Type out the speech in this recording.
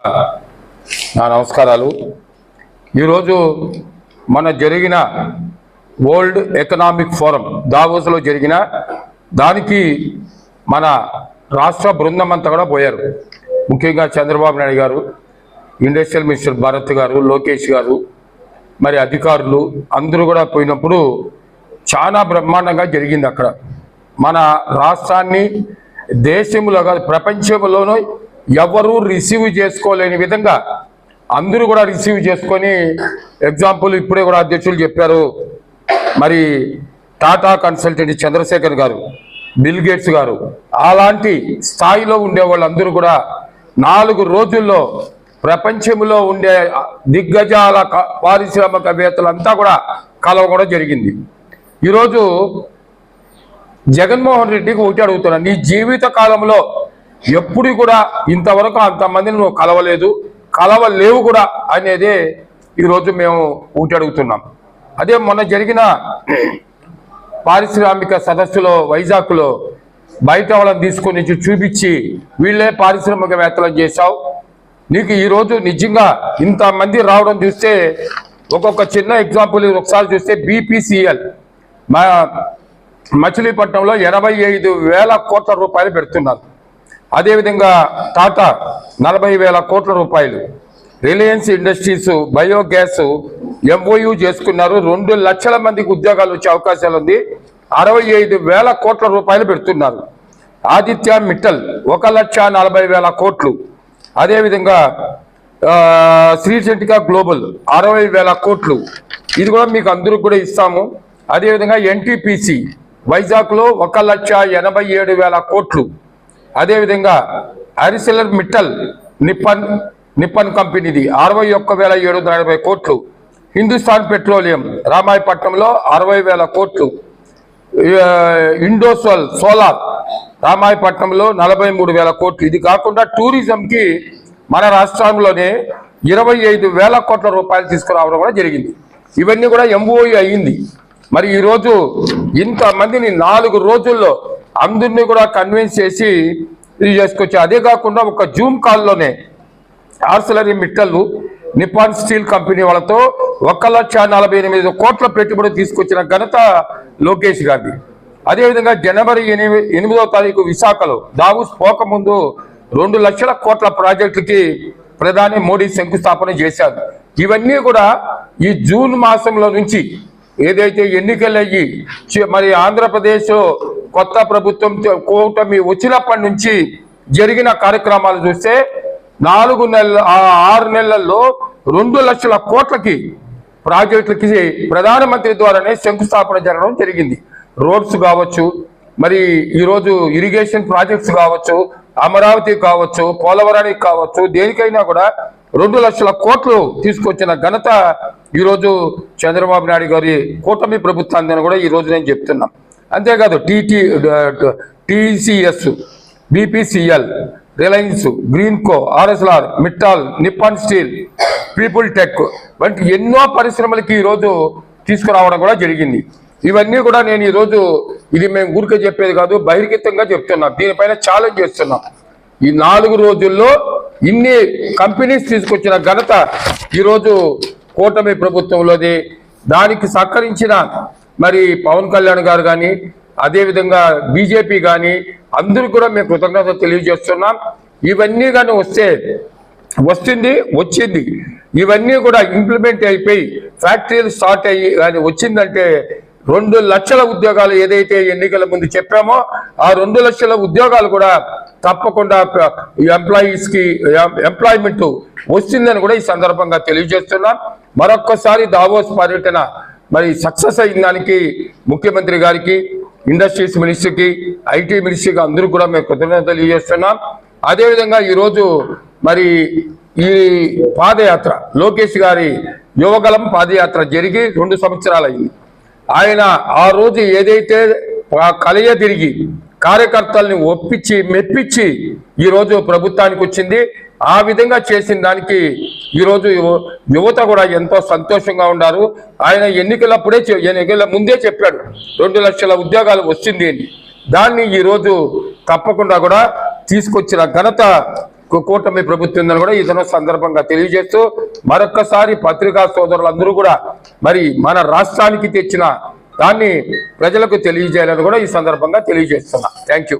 నా నమస్కారాలు. ఈరోజు మన జరిగిన వరల్డ్ ఎకనామిక్ ఫోరం దావోస్లో జరిగిన దానికి మన రాష్ట్ర బృందం అంతా కూడా పోయారు. ముఖ్యంగా చంద్రబాబు నాయుడు గారు ఇండస్ట్రియల్ మినిస్టర్ భరత్ గారు లోకేష్ గారు మరి అధికారులు అందరూ కూడా పోయినప్పుడు చాలా బ్రహ్మాండంగా జరిగింది అక్కడ. మన రాష్ట్రాన్ని దేశంలో కాదు ప్రపంచంలోనూ ఎవరు రిసీవ్ చేసుకోలేని విధంగా అందరూ కూడా రిసీవ్ చేసుకొని ఎగ్జాంపుల్ ఇప్పుడే కూడా అధ్యక్షులు చెప్పారు. మరి టాటా కన్సల్టెంట్ చంద్రశేఖర్ గారు బిల్ గేట్స్ గారు అలాంటి స్థాయిలో ఉండే వాళ్ళందరూ కూడా నాలుగు రోజుల్లో ప్రపంచంలో ఉండే దిగ్గజాల క- పారిశ్రామికవేత్తలంతా కూడా కలవడం జరిగింది. ఈరోజు జగన్మోహన్ రెడ్డికి ఒకటి అడుగుతున్నా నీ జీవిత కాలంలో ఎప్పుడు కూడా ఇంతవరకు అంతమందిని నువ్వు కలవలేదు కలవలేవు కూడా అనేదే ఈరోజు మేము ఊటి అడుగుతున్నాం. అదే మొన్న జరిగిన పారిశ్రామిక సదస్సులో వైజాగ్లో బయట వాళ్ళని తీసుకొని చూపించి వీళ్ళే పారిశ్రామికవేత్తలను చేశావు. నీకు ఈరోజు నిజంగా ఇంతమంది రావడం చూస్తే ఒక్కొక్క చిన్న ఎగ్జాంపుల్ ఒకసారి చూస్తే బీపీసీఎల్ మా మచిలీపట్నంలో ఎనభై ఐదు వేల కోట్ల రూపాయలు పెడుతున్నారు. అదేవిధంగా టాటా నలభై వేల కోట్ల రూపాయలు. రిలయన్స్ ఇండస్ట్రీస్ బయోగ్యాస్ ఎంఓయూ చేసుకున్నారు. రెండు లక్షల మందికి ఉద్యోగాలు వచ్చే అవకాశాలు ఉంది. అరవై ఐదు వేల కోట్ల రూపాయలు పెడుతున్నారు. ఆదిత్య మిట్టల్ ఒక లక్ష నలభై వేల కోట్లు. అదేవిధంగా ఆ, శ్రీశంటిక గ్లోబల్ అరవై వేల కోట్లు. ఇది కూడా మీకు అందరికి కూడా ఇస్తాము. అదేవిధంగా ఎన్టీపీసీ వైజాగ్లో ఒక లక్ష ఎనభై ఏడు వేల కోట్లు. అదేవిధంగా అరిసెలర్ మిట్టల్ నిప్పన్ నిప్పన్ కంపెనీది అరవై ఒక్క వేల ఏడు వందల ఎనభై కోట్లు. హిందుస్థాన్ పెట్రోలియం రామాయపట్నంలో అరవై వేల కోట్లు. ఇండోసోల్ సోలార్ రామాయపట్నంలో నలభై మూడు వేల కోట్లు. ఇది కాకుండా టూరిజంకి మన రాష్ట్రంలోనే ఇరవై ఐదు వేల కోట్ల రూపాయలు తీసుకురావడం కూడా జరిగింది. ఇవన్నీ కూడా ఎంఓఈ అయ్యింది మరి ఈరోజు ఇంతమందిని నాలుగు రోజుల్లో అందరినీ కూడా కన్విన్స్ చేసి ఇది చేసుకొచ్చి. అదే కాకుండా ఒక జూమ్ కాల్లోనే ఆర్సలరీ మిట్టలు నిపాన్ స్టీల్ కంపెనీ వాళ్ళతో ఒక లక్ష నలభై ఎనిమిది కోట్ల పెట్టుబడి తీసుకొచ్చిన ఘనత లోకేష్ గారిది అదేవిధంగా జనవరి ఎనిమిది ఎనిమిదవ తారీఖు విశాఖలో దావుస్ పోకముందు రెండు లక్షల కోట్ల ప్రాజెక్టుకి ప్రధాని మోడీ శంకుస్థాపన చేశారు. ఇవన్నీ కూడా ఈ జూన్ మాసంలో నుంచి ఏదైతే ఎన్నికలు అయ్యి మరి ఆంధ్రప్రదేశ్ కొత్త ప్రభుత్వం కూటమి వచ్చినప్పటి నుంచి జరిగిన కార్యక్రమాలు చూస్తే నాలుగు నెలల ఆరు నెలల్లో రెండు లక్షల కోట్లకి ప్రాజెక్టులకి ప్రధానమంత్రి ద్వారానే శంకుస్థాపన జరగడం జరిగింది. రోడ్స్ కావచ్చు మరి ఈరోజు ఇరిగేషన్ ప్రాజెక్ట్స్ కావచ్చు అమరావతి కావచ్చు పోలవరానికి కావచ్చు దేనికైనా కూడా రెండు లక్షల కోట్లు తీసుకొచ్చిన ఘనత ఈరోజు చంద్రబాబు నాయుడు గారి కూటమి ప్రభుత్వాన్ని కూడా ఈరోజు నేను చెప్తున్నాను అంతేకాదు TT TCS BPCL Reliance Greenko Arcelor Mittal Nippon steel people tech వంటి ఎన్నో పరిశ్రమలకి ఈరోజు తీసుకురావడం కూడా జరిగింది. ఇవన్నీ కూడా నేను ఈరోజు ఇది మేము ఊరికే చెప్పేది కాదు బహిర్గతంగా చెప్తున్నాం. దీనిపైన ఛాలెంజ్ చేస్తున్నాం. ఈ నాలుగు రోజుల్లో ఇన్ని కంపెనీస్ తీసుకొచ్చిన ఘనత ఈరోజు కూటమి ప్రభుత్వంలోది. దానికి సహకరించిన మరి పవన్ కళ్యాణ్ గారు కానీ అదేవిధంగా బీజేపీ కానీ అందరూ కూడా మేము కృతజ్ఞత తెలియజేస్తున్నాం. ఇవన్నీ కానీ వస్తే వస్తుంది వచ్చింది. ఇవన్నీ కూడా ఇంప్లిమెంట్ అయిపోయి ఫ్యాక్టరీలు స్టార్ట్ అయ్యి కానీ వచ్చిందంటే రెండు లక్షల ఉద్యోగాలు ఏదైతే ఎన్నికల ముందు చెప్పామో ఆ రెండు లక్షల ఉద్యోగాలు కూడా తప్పకుండా ఎంప్లాయీస్కి ఎంప్లాయ్మెంట్ వస్తుందని కూడా ఈ సందర్భంగా తెలియజేస్తున్నాం. మరొక్కసారి దావోస్ పర్యటన మరి సక్సెస్ అయిన దానికి ముఖ్యమంత్రి గారికి ఇండస్ట్రీస్ మినిస్టర్కి ఐటీ మినిస్టర్కి అందరూ కూడా మేము కృతజ్ఞతలు తెలియజేస్తున్నాం. అదేవిధంగా ఈరోజు మరి ఈ పాదయాత్ర లోకేష్ గారి యువగలం పాదయాత్ర జరిగి రెండు సంవత్సరాలు అయింది ఆయన ఆ రోజు ఏదైతే ఆ కలయ తిరిగి కార్యకర్తల్ని ఒప్పించి మెప్పించి ఈరోజు ప్రభుత్వానికి వచ్చింది. ఆ విధంగా చేసిన దానికి ఈరోజు యువ- యువత కూడా ఎంతో సంతోషంగా ఉన్నారు. ఆయన ఎన్నికలప్పుడే ఎన్నికల ముందే చెప్పాడు రెండు లక్షల ఉద్యోగాలు వస్తుంది అని. దాన్ని ఈరోజు తప్పకుండా కూడా తీసుకొచ్చిన ఘనత కూటమి ప్రభుత్వం కూడా ఇతను సందర్భంగా తెలియజేస్తూ మరొక్కసారి పత్రికా సోదరులందరూ కూడా మరి మన రాష్ట్రానికి తెచ్చిన దాన్ని ప్రజలకు తెలియజేయాలని కూడా ఈ సందర్భంగా తెలియజేస్తున్నా. Thank you